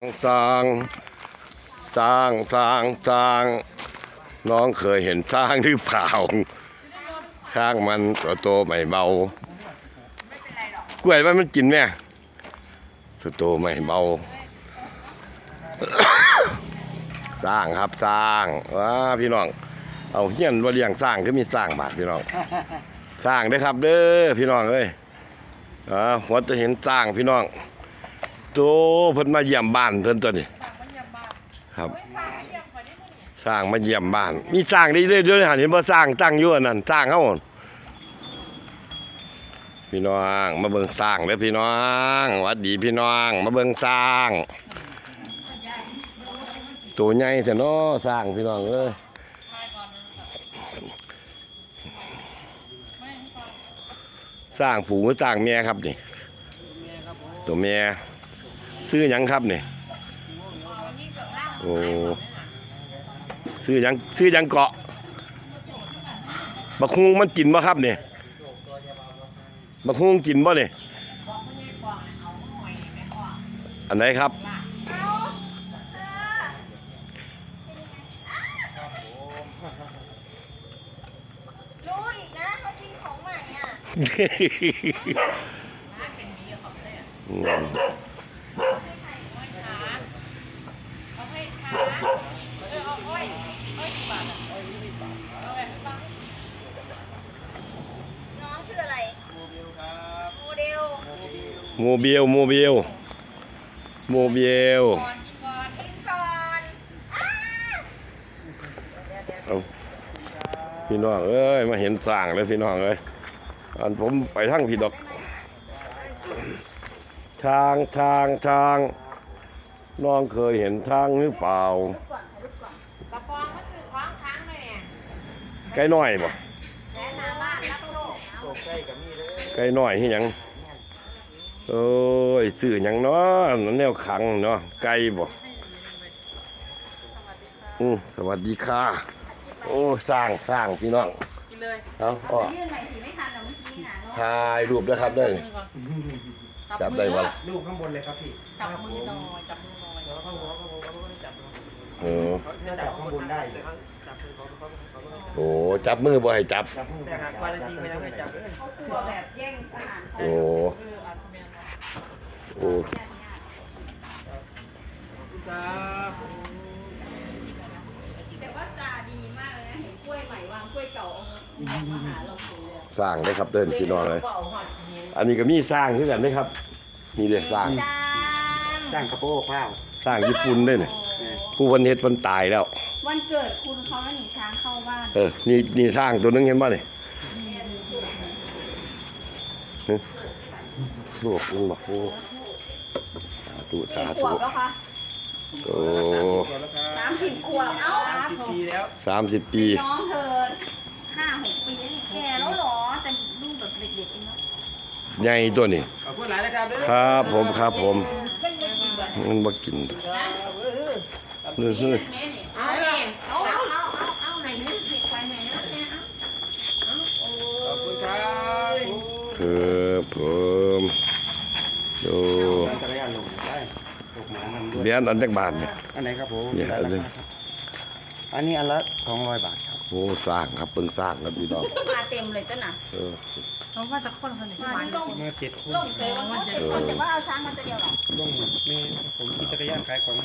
สร้างสร้างสร้างสร้าง น้องเคยเห็นช้างหรือเปล่าช้างมันตัวโตไม่เบากล้วยมันมันกินไหมตัวโตไม่เบา สร้างครับสร้างว้าพี่น้อง เอาเฮียนว่าเลี้ยงสร้างก็มีสร้างบาทพี่น้อง สร้างเด้ครับเด้อพี่น้องเอ้ยอ่าหัวจะเห็นสร้างพี่น้อง โตเพิ่นมาเยี่ยมบ้านเพิ่นตัวนี้ ครับ สร้างมาเยี่ยมบ้าน มีสร้างได้เรื่อยๆหันเห็นบ่สร้างตั้งอยู่อันนั้นสร้างเฮาพี่น้องมาเบิ่งสร้างเด้อพี่น้องหวัดดีพี่น้อง มาเบิ่งสร้างตัวใหญ่แต่น้อสร้างพี่น้องเอ้ยสร้างผูสร้างเมียครับนี่ตัวเมีย ซื้อหยังครับนี่โอ้ซื้อหยังซื้อหยังเกาะบักฮุงมันกินบ่ครับนี่บักฮุงกินบ่นี่อันไหนครับรู้อีกนะเขากินของใหม่อะ อืม น้องชื่ออะไร โมเดล โมเบลโมเบลโมเบลเอาพี่น้องเอ้ยมาเห็นสร้างเลยพี่น้องเอ้ยอันผมไปทั้งพี่ดอก ทางทางทางน้องเคยเห็นทางหรือเปล่ากระปองมาสื่อของค้นี่ยไก่น้อยบ่ะนำว่ารับโลกเอาไก่น้อยที่ยัง โอ้ยซื้อหยังเนาะนั่นแนวขังเนาะไก่บ่อืมสวัสดีค่ะ โอ้สร้างสร้างพี่น้องกินเลยเอาอ้อยื่นหน่อยสิไม่ทันหรอกเมื่อกี้น่ะเนาะถ่ายรูปด้วยครับเด้อ จับได้บ่ล่ะ ลูกข้างบนเลยครับพี่จับมือหน่อยจับมือหน่อยเดี๋ยวข้างหัวข้างหัวเขาไม่ได้จับเออถ้าจับข้างบนได้อยู่โอ้จับมือบ่ให้จับ จับข้างบนแต่หากว่าจริงไม่ยังไม่จับเลยเขากลัวแบบแย่งอาหารเขาโอ้ เอออาจจะเป็นนะ โอ้ครับแต่ว่าจาดีมากเลยนะเห็นกล้วยใหม่วางกล้วยเก่าเอามาหาเรากินเลยสร้างได้ครับเดินพี่น้องเลยก็เอาหอดเย็นอันนี้ก็มีสร้างคือกันเด้ครับนี่เด้สร้างจานสร้างกระโปงข้าวสร้างญี่ปุ่นเด้เนี่ยผู้เพิ่นเฮ็ดเพิ่นตายแล้ว วันเกิดคุณเขาแล้วหนีช้างเข้าบ้านเออนี่นี่สร้างตัวนึงเห็นบ่นี่ฮะลูกมันบอกโอ้ สาธุกี่สาขธุวบแล้วคะโอ้ตัวแล้วครับสามสิบขวบ เอ้าสิบปีแล้วสามสิบปี น้องเธอห้าหกปีแล้วนี่แก่แล้วเหรอ แต่ลูกแบบเด็กๆเองเนาะใหญ่ตัวนี้ขอบคุณหลายนะครับเด้อครับผมครับผมเป็นไม่กี่วันมันบ่กินเฮ้ยเฮ้ยเอาเนี่ยเอาเอาเอาเอาเอาไหนเนี่ยเด็กไปไหนแล้วเนี่ยเอาเอาโอ้ขอบคุณครับครับผมดูจักรยานลงได้ตก หมาทำด้วยเบียนอันจักบาทเนี่ย อันไหนครับผมเนี่ยอันนี้ อันนี้อันละสองร้อยบาทครับโอ้สร้างครับเพิ่งสร้างครับพี่น้องมาเต็มเลยต้นน่ะเออเขาว่าจะคนสนิทมามาที่ต้องเมื่อเจ็ดคนลงเซลล์ว่าเจ็ดคนแต่ว่าเอาช้างมาตัวเดียวเหรอลงแม่ผมขี่จักรยานขายของ